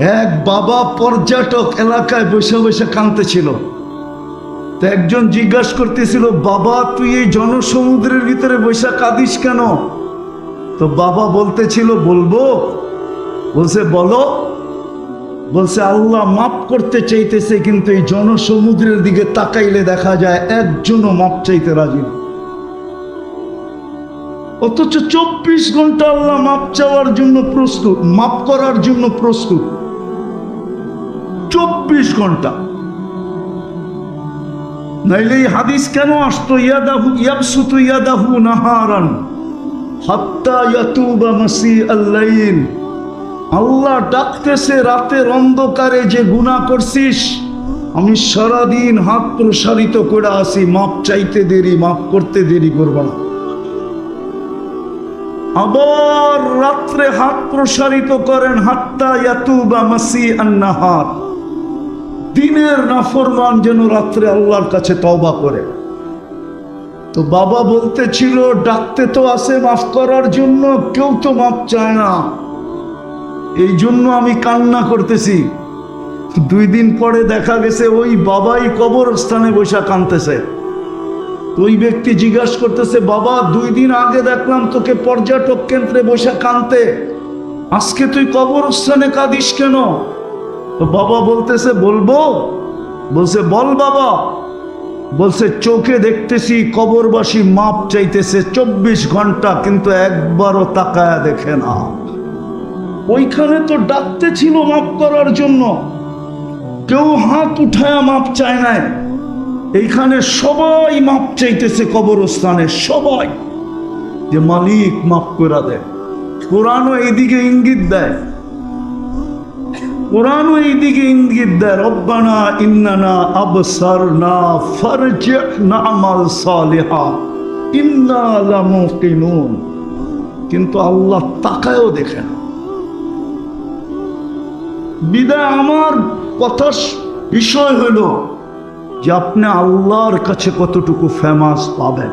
এক বাবা পর্যটক এলাকায় বসে বসে কাঁদতেছিল। তো একজন জিজ্ঞাসা করতেছিল, বাবা, তুই এই জনসমুদ্রের ভিতরে বসে কাঁদিস কেন? তো বাবা বলতেছিল, বলব। বলছে, বলো। বলছে, আল্লাহ মাফ করতে চাইতেছে, কিন্তু এই জনসমুদ্রের দিকে তাকাইলে দেখা যায় একজনও মাপ চাইতে রাজি অথচ চব্বিশ ঘণ্টা আল্লাহ মাপ চাওয়ার জন্য প্রস্তুত, মাপ করার জন্য প্রস্তুত। চব্বিশ ঘণ্টা। নাইলে এই হাদিস কেন আসতো? ইয়াদাহু ইয়াবসুতু ইয়াদাহু নাহারান, হাত্তা ইয়াতুবা মাসি আল্লাইল আল্লাহ ডাকতেছে, রাতের অন্ধকারে যে গুনাহ করছিস, আমি সারাদিন হাত প্রসারিত করে আসি মাপ চাইতে দেরি, মাপ করতে দেরি করব না। আবার রাত্রে হাত প্রসারিত করেন, হাত্তা ইয়াতুবা মাসি আন্নাহার দিনের নাফরমান যেন রাত্রে আল্লাহর কাছে তওবা করে। তো বাবা বলতেছিল, ডাকতে তো আসে মাফ করার জন্য, কেউ তো মাফ চায় না। এই জন্য আমি কান্না করতেছি। দুই দিন পরে দেখা গেছে, ওই বাবাই কবরস্থানে বসে কানতেছে ওই ব্যক্তি জিজ্ঞাসা করতেছে, বাবা, দুই দিন আগে দেখলাম তোকে পর্যটক কেন্দ্রে বসে কানতে আজকে তুই কবরস্থানে কাঁদিস কেন? তো বাবা বলতেছে, বলব? বলছে, বল বাবা। বলছে, চোখে দেখতেছি কবরবাসী মাপ চাইতেছে চব্বিশ ঘণ্টা, কিন্তু একবারও তাকায়া দেখে না। ওইখানে তো ডাকতে ছিল মাপ করার জন্য। কেউ হাত উঠায়া মাপ চায় নাই। এইখানে সবাই মাপ চাইতেছে কবরস্থানে, সবাই। যে মালিক মাপ করে দেয়। কোরআনও এইদিকে ইঙ্গিত দেয়। কোরআনও এইদিকে ইঙ্গিত দেয়, রব্বানা ইন্নানা আবসারনা না আমাল সালিহা, ইন্না লামুকিনুন। কিন্তু আল্লাহ তাকায়ও দেখে না। বিদায় আমার কথা বিষয় হলো যে আপনি আল্লাহর কাছে কতটুকু ফেমাস পাবেন?